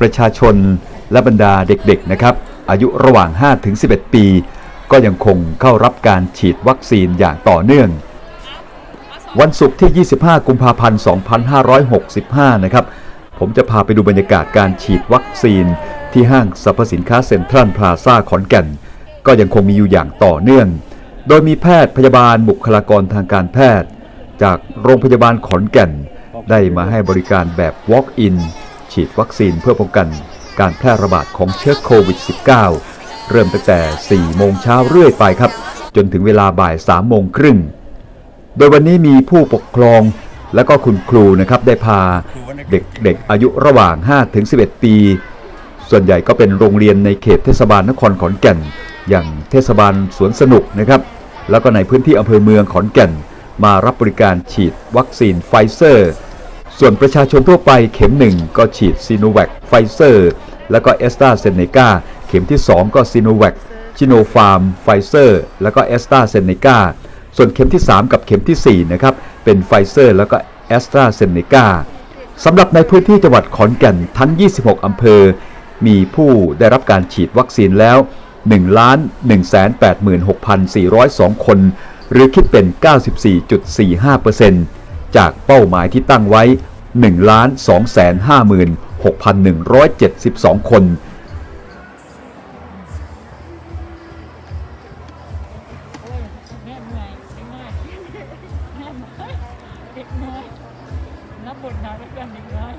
ประชาชนและบรรดาเด็กๆนะครับ อายุระหว่าง 5-11 ปี ก็ยังคงเข้ารับการฉีดวัคซีนอย่างต่อเนื่อง วันศุกร์ที่ 25 กุมภาพันธ์ 2565 นะครับ ผมจะพาไปดูบรรยากาศการฉีดวัคซีน ที่ห้างสรรพสินค้าเซ็นทรัลพลาซ่าขอนแก่น ก็ยังคงมีอยู่อย่างต่อเนื่อง โดยมีแพทย์พยาบาลบุคลากรทางการแพทย์ จากโรงพยาบาลขอนแก่น ได้มาให้บริการแบบ Walk-in ฉีดวัคซีนเพื่อป้องกันการแพร่ระบาดของเชื้อโควิด -19 เริ่มตั้งแต่ 4 โมงเช้าเรื่อยไปครับ จนถึงเวลาบ่าย 3 โมงครึ่ง โดยวันนี้มีผู้ปกครองและก็คุณครูนะครับได้พาเด็กๆ อายุระหว่าง 5-11 ปี ส่วนใหญ่ก็เป็นโรงเรียนในเขตเทศบาลนครขอนแก่น อย่างเทศบาลสวนสนุกนะครับ แล้วก็ในพื้นที่อำเภอเมืองขอนแก่น มารับบริการฉีดวัคซีนไฟเซอร์ ส่วนประชาชนทั่วไปเข็ม 1 ก็ฉีดซีโนแวคไฟเซอร์แล้วก็เอสตราเซเนกาเข็มที่ 2 ก็ซีโนแวคชิโนฟาร์มไฟเซอร์แล้วก็เอสตราเซเนกาส่วนเข็มที่ 3 กับเข็มทีสี่4 นะครับ เป็นไฟเซอร์แล้วก็แอสตราเซเนกาสำหรับในพื้นที่จังหวัดขอนแก่นทั้ง 26 อำเภอ มีผู้ได้รับการฉีดวัคซีนแล้ว 1,186,402 คน หรือคิดเป็น 94.45% จากเป้าหมายที่ตั้งไว้ 1,256,172 คน นับบทหนักเป็นเด็กน้อย